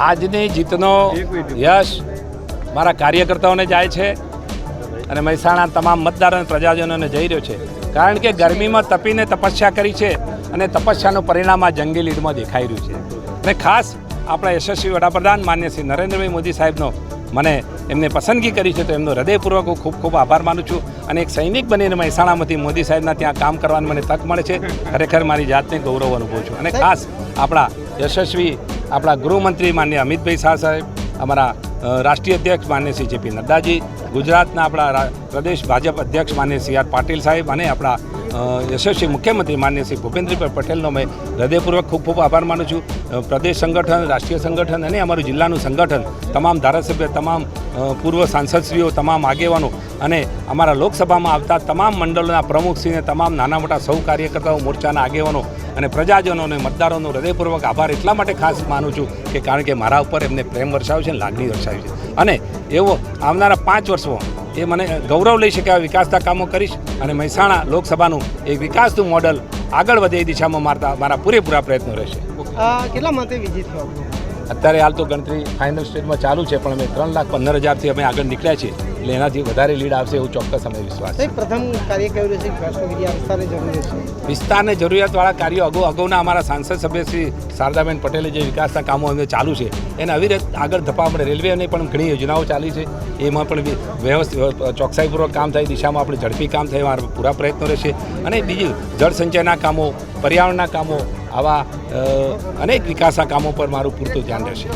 આજની જીતનો યશ મારા કાર્યકર્તાઓને જાય છે અને મહેસાણા તમામ મતદાર અને પ્રજાજનોને જઈ રહ્યો છે. કારણ કે ગરમીમાં તપીને તપસ્યા કરી છે અને તપસ્યાનું પરિણામ આ જંગી લીડમાં દેખાઈ રહ્યું છે. અને ખાસ આપણા યશસ્વી વડાપ્રધાન માન્ય શ્રી નરેન્દ્રભાઈ મોદી સાહેબનો મને એમને પસંદગી કરી છે તો એમનો હૃદયપૂર્વક હું ખૂબ ખૂબ આભાર માનું છું અને એક સૈનિક બનીને મહેસાણામાંથી મોદી સાહેબના ત્યાં કામ કરવાની મને તક મળે છે. ખરેખર મારી જાતને ગૌરવ અનુભવું છું. અને ખાસ આપણા યશસ્વી આપણા ગૃહમંત્રી માન્ય અમિતભાઈ શાહ સાહેબ, અમારા રાષ્ટ્રીય અધ્યક્ષ માન્ય શ્રી જેપી નડ્ડાજી, ગુજરાતના આપણા પ્રદેશ ભાજપ અધ્યક્ષ માન્ય સી આર પાટીલ સાહેબ અને આપણા યશસ્વી મુખ્યમંત્રી માન્ય શ્રી ભૂપેન્દ્રભાઈ પટેલનો મેં હૃદયપૂર્વક ખૂબ ખૂબ આભાર માનું છું. પ્રદેશ સંગઠન, રાષ્ટ્રીય સંગઠન અને અમારું જિલ્લાનું સંગઠન, તમામ ધારાસભ્ય, તમામ પૂર્વ સાંસદશ્રીઓ, તમામ આગેવાનો અને અમારા લોકસભામાં આવતા તમામ મંડળોના પ્રમુખશ્રીને, તમામ નાના મોટા સૌ કાર્યકર્તાઓ મોરચાના આગેવાનો અને પ્રજાજનો અને મતદારોનો હૃદયપૂર્વક આભાર એટલા માટે ખાસ માનું છું કે કારણ કે મારા ઉપર એમને પ્રેમ વરસાવ્યો છે અને લાગણી વરસાવી છે. અને એવો આવનારા પાંચ વર્ષમાં એ મને ગૌરવ લઈ શકે એવા વિકાસના કામો કરીશ અને મહેસાણા લોકસભાનું એક વિકાસનું મોડલ આગળ વધે એ દિશામાં મારતા મારા પૂરેપૂરા પ્રયત્નો રહેશે. કેટલા માટે વિજિત થયો અત્યારે હાલ તો ગણતરી ફાઇનલ સ્ટેજમાં ચાલુ છે પણ અમે ત્રણ લાખ પંદર હજારથી અમે આગળ નીકળ્યા છીએ. એટલે એનાથી વધારે લીડ આવશે એવું ચોક્કસ અમે વિશ્વાસ પ્રથમ કાર્ય કર્યું રહેશે? વિસ્તારને વિજય આ વિસ્તારની જરૂર છે વિસ્તારને જરૂરિયાતવાળા કાર્યો અગાઉ અગાઉના અમારા સાંસદ સભ્ય શ્રી શારદાબેન પટેલે જે વિકાસના કામો એમને ચાલુ છે એને અવિરત આગળ ધપા મળે રેલવેની પણ ઘણી યોજનાઓ ચાલી છે. એમાં પણ વ્યવસ્થિત ચોકસાઈપૂર્વક કામ થાય દિશામાં આપણે ઝડપી કામ થાય મારા પૂરા પ્રયત્નો રહેશે. અને બીજું જળ સંચયના કામો પર્યાવરણના કામો આવા અનેક વિકાસના કામો પર મારું પૂરતું ધ્યાન રહેશે.